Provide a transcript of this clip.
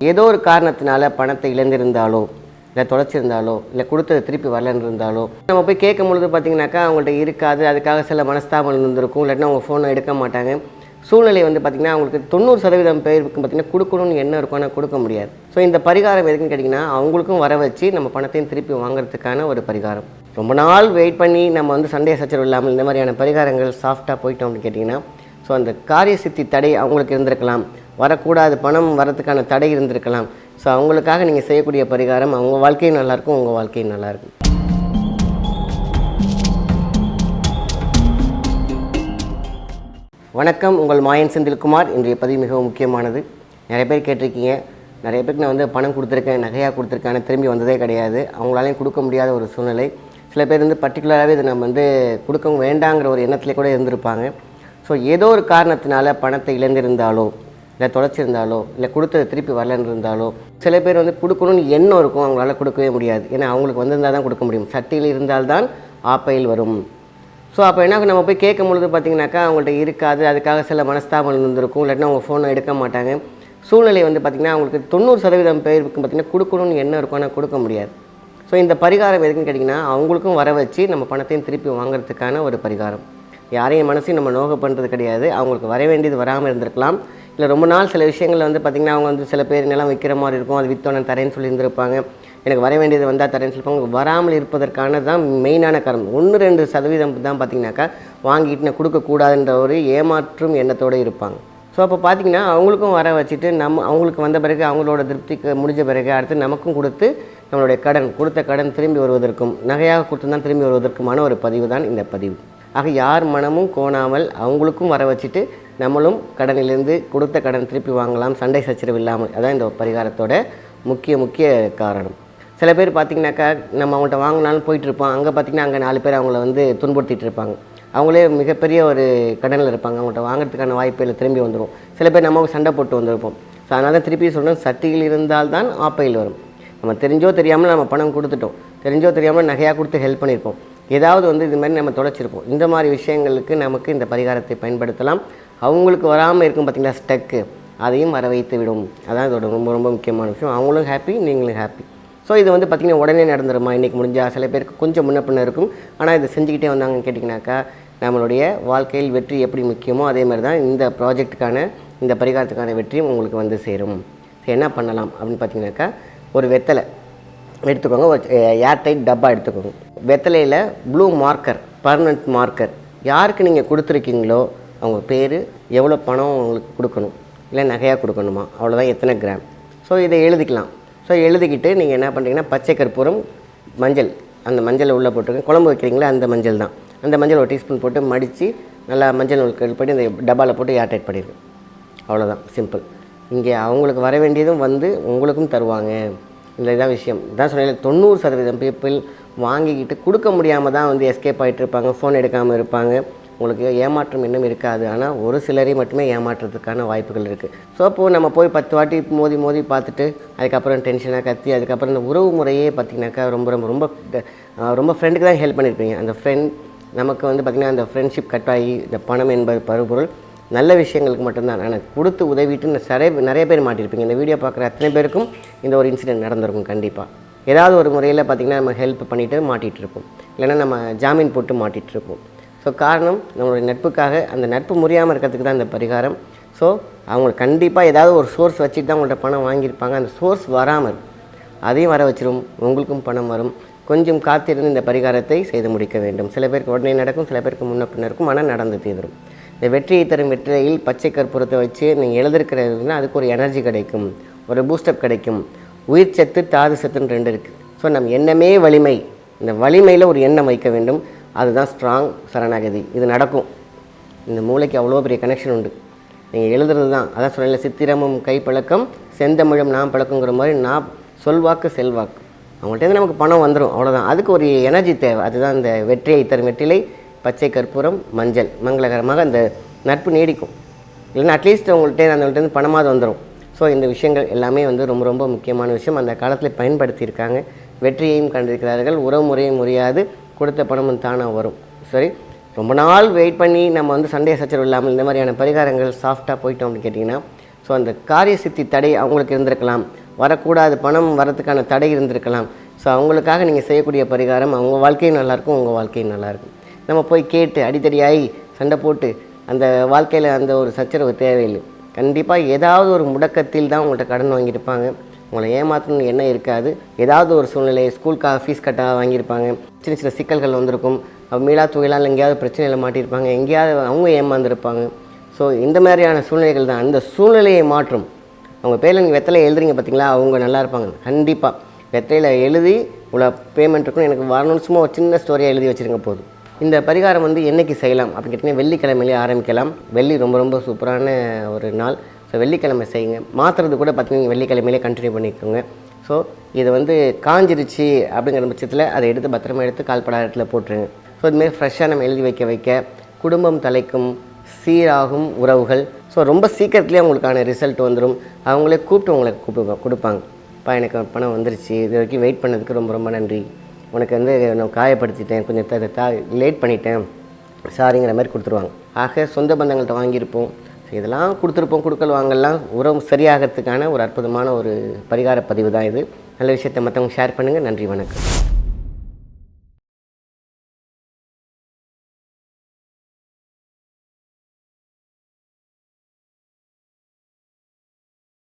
ஏதோ ஒரு காரணத்தினால பணத்தை இழந்திருந்தாலோ இல்லை தொலைச்சிருந்தாலோ இல்லை கொடுத்தது திருப்பி வரலன்னு இருந்தாலோ நம்ம போய் கேட்கும் பொழுது பார்த்தீங்கன்னாக்கா அவங்கள்ட்ட இருக்காது அதுக்காக சில மனஸ்தாபம் இருந்திருக்கும் இல்லாட்டினா அவங்க ஃபோனை எடுக்க மாட்டாங்க. சூழ்நிலை வந்து பார்த்திங்கன்னா அவங்களுக்கு தொண்ணூறு சதவீதம் பேருக்கு பார்த்திங்கன்னா கொடுக்கணும்னு என்ன இருக்கும் ஆனால் கொடுக்க முடியாது. ஸோ இந்த பரிகாரம் எதுக்குன்னு கேட்டிங்கன்னா அவங்களுக்கும் வர வச்சு நம்ம பணத்தையும் திருப்பி வாங்குறதுக்கான ஒரு பரிகாரம். ரொம்ப நாள் வெயிட் பண்ணி நம்ம வந்து சண்டே சச்சரவு இல்லாமல் இந்த மாதிரியான பரிகாரங்கள் சாஃப்டாக போயிட்டோம் அப்படின்னு கேட்டிங்கன்னா ஸோ அந்த காரிய சித்தி தடை அவங்களுக்கு இருந்திருக்கலாம். வரக்கூடாது பணம் வரதுக்கான தடை இருந்திருக்கலாம். ஸோ அவங்களுக்காக நீங்கள் செய்யக்கூடிய பரிகாரம் அவங்க வாழ்க்கையும் நல்லாயிருக்கும் உங்கள் வாழ்க்கையும் நல்லாயிருக்கும். வணக்கம் உங்கள் மாயன் செந்தில்குமார். இன்றைய பதிவு மிகவும் முக்கியமானது. நிறைய பேர் கேட்டிருக்கீங்க. நிறைய பேருக்கு நான் வந்து பணம் கொடுத்துருக்கேன் நகையாக கொடுத்துருக்கேன் திரும்பி வந்ததே கிடையாது. அவங்களாலையும் கொடுக்க முடியாத ஒரு சூழ்நிலை. சில பேர் வந்து பர்டிகுலராகவே இதை நம்ம வந்து கொடுக்க வேண்டாங்கிற ஒரு எண்ணத்திலே கூட இருந்திருப்பாங்க. ஸோ ஏதோ ஒரு காரணத்தினால பணத்தை இழந்திருந்தாலோ இல்லை தொலைச்சிருந்தாலோ இல்லை கொடுத்தது திருப்பி வரலன்னு இருந்தாலோ சில பேர் வந்து கொடுக்கணும்னு எண்ணம் இருக்கும் அவங்களால கொடுக்கவே முடியாது. ஏன்னா அவங்களுக்கு வந்திருந்தால் தான் கொடுக்க முடியும். சட்டியில் இருந்தால்தான் ஆப்பையில் வரும். ஸோ அப்போ என்ன நம்ம போய் கேட்கும் பொழுது பார்த்தீங்கன்னாக்கா அவங்கள்ட்ட இருக்காது. அதுக்காக சில மனஸ்தாபம் இருந்திருக்கும். இல்லாட்டினா அவங்க ஃபோனை எடுக்க மாட்டாங்க. சூழ்நிலை வந்து பார்த்திங்கன்னா அவங்களுக்கு தொண்ணூறு சதவீதம் பேருக்கு பார்த்திங்கன்னா கொடுக்கணும்னு எண்ணம் இருக்கும். ஆனால் கொடுக்க முடியாது. ஸோ இந்த பரிகாரம் எதுக்குன்னு கேட்டிங்கன்னா அவங்களுக்கும் வர வச்சு நம்ம பணத்தையும் திருப்பி வாங்குறதுக்கான ஒரு பரிகாரம். யாரையும் மனசையும் நம்ம நோக பண்ணுறது கிடையாது. அவங்களுக்கு வர வேண்டியது வராமல் இருந்திருக்கலாம். இல்லை ரொம்ப நாள் சில விஷயங்களில் வந்து பார்த்திங்கன்னா அவங்க வந்து சில பேர் நிலம் விற்கிற மாதிரி இருக்கும். அது வித்தோன்னு தரேன்னு சொல்லியிருந்திருப்பாங்க. எனக்கு வர வேண்டியது வந்தால் தரேன்னு சொல்லியிருப்பாங்க. வராமல் இருப்பதற்கான தான் மெயினான காரணம். ஒன்று ரெண்டு சதவீதம் தான் பார்த்திங்கனாக்கா வாங்கிட்டு நான் கொடுக்கக்கூடாதுன்ற ஒரு ஏமாற்றும் எண்ணத்தோடு இருப்பாங்க. ஸோ அப்போ பார்த்தீங்கன்னா அவங்களுக்கும் வர வச்சுட்டு நம்ம அவங்களுக்கு வந்த பிறகு அவங்களோட திருப்திக்கு முடிஞ்ச பிறகு அடுத்து நமக்கும் கொடுத்து நம்மளுடைய கடன் கொடுத்த கடன் திரும்பி வருவதற்கும் நகையாக கொடுத்து தான் திரும்பி வருவதற்குமான ஒரு பதிவு தான் இந்த பதிவு. ஆக யார் மனமும் கோணாமல் அவங்களுக்கும் வர வச்சுட்டு நம்மளும் கடனிலிருந்து கொடுத்த கடன் திருப்பி வாங்கலாம் சண்டை சச்சரவு இல்லாமல். அதான் இந்த பரிகாரத்தோட முக்கிய முக்கிய காரணம். சில பேர் பார்த்திங்கனாக்கா நம்ம அவங்கள்ட்ட வாங்கினாலும் போயிட்டு இருப்போம் அங்கே பார்த்தீங்கன்னா அங்கே நாலு பேர் அவங்கள வந்து துன்புறுத்திட்டு இருப்பாங்க. அவங்களே மிகப்பெரிய ஒரு கடனில் இருப்பாங்க. அவங்கள்ட்ட வாங்குறதுக்கான வாய்ப்பு இல்லை திரும்பி வந்துடும் சில பேர் நம்ம சண்டை போட்டு வந்திருப்போம். ஸோ அதனால தான் திருப்பி சொல்கிறேன் சட்டியில் இருந்தால்தான் ஆப்பையில் வரும். நம்ம தெரிஞ்சோ தெரியாமல் நம்ம பணம் கொடுத்துட்டோம். தெரிஞ்சோ தெரியாமல் நகையாக கொடுத்து ஹெல்ப் பண்ணியிருப்போம். ஏதாவது வந்து இது மாதிரி நம்ம தொலைச்சிருப்போம். இந்த மாதிரி விஷயங்களுக்கு நமக்கு இந்த பரிகாரத்தை பயன்படுத்தலாம். அவங்களுக்கு வராமல் இருக்கும் பார்த்திங்களா ஸ்டக்கு அதையும் வர வைத்து விடும். அதான் இதோட ரொம்ப ரொம்ப முக்கியமான விஷயம். அவங்களும் ஹாப்பி நீங்களும் ஹாப்பி ஸோ இது வந்து பார்த்திங்கன்னா உடனே நடந்துருமா? இன்றைக்கி முடிஞ்சால் சில பேருக்கு கொஞ்சம் முன்ன பின்ன இருக்கும். ஆனால் இதை செஞ்சுக்கிட்டே வந்தாங்கன்னு கேட்டிங்கனாக்கா நம்மளுடைய வாழ்க்கையில் வெற்றி எப்படி முக்கியமோ அதே மாதிரி தான் இந்த ப்ராஜெக்ட்டுக்கான இந்த பரிகாரத்துக்கான வெற்றியும் உங்களுக்கு வந்து சேரும். என்ன பண்ணலாம் அப்படின்னு பார்த்தீங்கன்னாக்கா ஒரு வெத்தலை எடுத்துக்கோங்க. ஒரு ஏர்டைட் டப்பா எடுத்துக்கோங்க. வெத்தலையில் ப்ளூ மார்க்கர் பர்மனண்ட் மார்க்கர் யாருக்கு நீங்கள் கொடுத்துருக்கீங்களோ அவங்க பேர் எவ்வளோ பணம் உங்களுக்கு கொடுக்கணும் இல்லை நகையாக கொடுக்கணுமா அவ்வளோதான் எத்தனை கிராம் ஸோ இதை எழுதிக்கலாம். ஸோ எழுதிக்கிட்டு நீங்கள் என்ன பண்ணுறீங்கன்னா பச்சை கற்பூரம் மஞ்சள் அந்த மஞ்சளை உள்ளே போட்டுருங்க குழம்பு வைக்கிறீங்களா அந்த மஞ்சள் தான். அந்த மஞ்சள் ஒரு டீஸ்பூன் போட்டு மடித்து நல்லா மஞ்சள் நூல் பண்ணி அந்த டப்பாவில் போட்டு ஏர்டைட் பண்ணிடுங்க. அவ்வளோதான் சிம்பிள் இங்கே அவங்களுக்கு வர வேண்டியதும் வந்து உங்களுக்கும் தருவாங்க. இல்லை இதான் விஷயம். இதான் சொன்னேன் தொண்ணூறு சதவீதம் பீப்புள் வாங்கிக்கிட்டு கொடுக்க முடியாமல் தான் வந்து எஸ்கேப் ஆகிட்டு இருப்பாங்க ஃபோன் எடுக்காமல் இருப்பாங்க. உங்களுக்கு ஏமாற்றம் இன்னும் இருக்காது. ஆனால் ஒரு சிலரை மட்டுமே ஏமாற்றுறதுக்கான வாய்ப்புகள் இருக்குது ஸோ அப்போது நம்ம போய் பத்து வாட்டி மோதி மோதி பார்த்துட்டு அதுக்கப்புறம் டென்ஷனாக கத்தி அதுக்கப்புறம் இந்த உறவு முறையே பார்த்திங்கனாக்கா ரொம்ப ரொம்ப ரொம்ப ரொம்ப ஃப்ரெண்டுக்கு தான் ஹெல்ப் பண்ணியிருப்பீங்க. அந்த ஃப்ரெண்ட் நமக்கு வந்து பார்த்திங்கன்னா அந்த ஃப்ரெண்ட்ஷிப் கட் ஆகி இந்த பணம் என்பது பருப்பொருள் நல்ல விஷயங்களுக்கு மட்டும்தான். ஆனால் கொடுத்து உதவிட்டு நிறைய நிறைய பேர் மாட்டியிருப்பீங்க. இந்த வீடியோ பார்க்குற அத்தனை பேருக்கும் இந்த ஒரு இன்சிடென்ட் நடந்திருக்கும் கண்டிப்பாக ஏதாவது ஒரு முறையில் பார்த்திங்கன்னா நம்ம ஹெல்ப் பண்ணிவிட்டு மாட்டிகிட்டு இருப்போம் இல்லைன்னா நம்ம ஜாமீன் போட்டு மாட்டிகிட்ருப்போம் ஸோ காரணம் நம்மளுடைய நட்புக்காக அந்த நட்பு முறியாமல் இருக்கிறதுக்கு தான் இந்த பரிகாரம். ஸோ அவங்க கண்டிப்பாக ஏதாவது ஒரு சோர்ஸ் வச்சுட்டு தான் உங்கள்கிட்ட பணம் வாங்கியிருப்பாங்க. அந்த சோர்ஸ் வராமல் இருக்கும். அதையும் வர வச்சிரும். உங்களுக்கும் பணம் வரும். கொஞ்சம் காத்திருந்து இந்த பரிகாரத்தை செய்து முடிக்க வேண்டும். சில பேருக்கு உடனே நடக்கும் சில பேருக்கு முன்ன பின்னருக்கும் ஆனால் நடந்து தீரும். இந்த வெற்றியை தரும் வெற்றியில் பச்சை கற்பூரத்தை வச்சு நீங்கள் எழுதிருக்கிறதுனா அதுக்கு ஒரு எனர்ஜி கிடைக்கும். ஒரு பூஸ்டப் கிடைக்கும். உயிர் சத்து தாது சத்துன்னு ரெண்டு இருக்குது ஸோ நம்ம எண்ணமே வலிமை. இந்த வலிமையில் ஒரு எண்ணம் வைக்க வேண்டும். அதுதான் ஸ்ட்ராங் சரணாகதி. இது நடக்கும். இந்த மூளைக்கு அவ்வளோ பெரிய கனெக்ஷன் உண்டு. நீங்கள் எழுதுறது தான். அதான் சொன்னேன்ல சித்திரமும் கைப்பழக்கம் செந்தமிழும் நாம் பழக்கங்கிற மாதிரி நான் சொல்வாக்கு செல்வாக்கு. அவங்கள்ட்டேருந்து நமக்கு பணம் வந்துடும் அவ்வளோதான் அதுக்கு ஒரு எனர்ஜி தேவை. அதுதான் இந்த வெற்றியை தரும் வெற்றிலை பச்சை கற்பூரம் மஞ்சள். மங்களகரமாக அந்த நட்பு நீடிக்கும். இல்லைன்னா அட்லீஸ்ட் அவங்கள்ட்டே அந்த பணமாவது வந்துடும் ஸோ இந்த விஷயங்கள் எல்லாமே வந்து ரொம்ப ரொம்ப முக்கியமான விஷயம். அந்த காலத்தில் பயன்படுத்தியிருக்காங்க. வெற்றியையும் கண்டிருக்கிறார்கள். உறவு முறையும் முறையாது. கொடுத்த பணமும் தானாக வரும். சரி? ரொம்ப நாள் வெயிட் பண்ணி நம்ம வந்து சண்டே சச்சரவு இல்லாமல் இந்த மாதிரியான பரிகாரங்கள் சாஃப்டாக போயிட்டோம் அப்படின்னு கேட்டிங்கன்னா ஸோ அந்த காரிய சித்தி தடை அவங்களுக்கு இருந்திருக்கலாம். வரக்கூடாது பணம் வரத்துக்கான தடை இருந்திருக்கலாம். ஸோ அவங்களுக்காக நீங்கள் செய்யக்கூடிய பரிகாரம் அவங்க வாழ்க்கையும் நல்லாயிருக்கும் உங்கள் வாழ்க்கையும் நல்லாயிருக்கும் நம்ம போய் கேட்டு அடித்தடியாகி சண்டை போட்டு அந்த வாழ்க்கையில் அந்த ஒரு சச்சரவு தேவையில்லை. கண்டிப்பாக ஏதாவது ஒரு முடக்கத்தில் தான் உங்கள்கிட்ட கடன் வாங்கியிருப்பாங்க. உங்களை ஏமாற்றணும் என்ன இருக்காது. ஏதாவது ஒரு சூழ்நிலை ஸ்கூலுக்காக ஃபீஸ் கட்ட வாங்கியிருப்பாங்க. சின்ன சின்ன சிக்கல்கள் வந்திருக்கும். மீளா தொகையிலால் எங்கேயாவது பிரச்சனையில் மாட்டியிருப்பாங்க. எங்கேயாவது அவங்க ஏமாந்துருப்பாங்க. ஸோ இந்த மாதிரியான சூழ்நிலைகள் தான். அந்த சூழ்நிலையை மாற்றும். அவங்க பேரில் நீங்கள் வெத்தலை எழுதுறீங்க பார்த்தீங்களா அவங்க நல்லா இருப்பாங்க. கண்டிப்பாக வெத்தையில் எழுதி இவ்வளோ பேமெண்ட் இருக்கும் எனக்கு வரணும்னு சும்மா ஒரு சின்ன ஸ்டோரியாக எழுதி வச்சுருங்க போதும். இந்த பரிகாரம் வந்து என்னைக்கு செய்யலாம் அப்படின்னு கேட்டிங்கன்னா வெள்ளிக்கிழமையிலே ஆரம்பிக்கலாம். வெள்ளி ரொம்ப ரொம்ப சூப்பரான ஒரு நாள். ஸோ வெள்ளிக்கிழமை செய்யுங்க. மாற்றுறது கூட பார்த்தீங்கன்னா வெள்ளிக்கிழமையிலே கண்டினியூ பண்ணிக்கோங்க. ஸோ இது வந்து காஞ்சிருச்சு அப்படிங்கிற பட்சத்தில் அதை எடுத்து பத்திரமா எடுத்து கால்படா இடத்துல போட்டுருங்க. ஸோ இதுமாரி ஃப்ரெஷ்ஷாக நம்ம எழுதி வைக்க வைக்க குடும்பம் தலைக்கும் சீராகும் உறவுகள். ஸோ ரொம்ப சீக்கிரத்துலேயே அவங்களுக்கான ரிசல்ட் வந்துடும் அவங்களே கூப்பிட்டு உங்களை கூப்பிடுவாங்க கொடுப்பாங்க. இப்போ எனக்கு பணம் வந்துருச்சு. இது வரைக்கும் வெயிட் பண்ணதுக்கு ரொம்ப ரொம்ப நன்றி. உனக்கு வந்து நான் காயப்படுத்திட்டேன் கொஞ்சம் த- தா லேட் பண்ணிட்டேன் சாரிங்கிற மாதிரி கொடுத்துருவாங்க. ஆக சொந்த பந்தங்கள்கிட்ட வாங்கியிருப்போம். இதெல்லாம் கொடுத்துருப்போம் கொடுக்கல் வாங்கலாம் உறவு சரியாகிறதுக்கான ஒரு அற்புதமான ஒரு பரிகார பதிவு தான் இது. நல்ல விஷயத்தை மற்றவங்க ஷேர் பண்ணுங்கள் நன்றி வணக்கம்.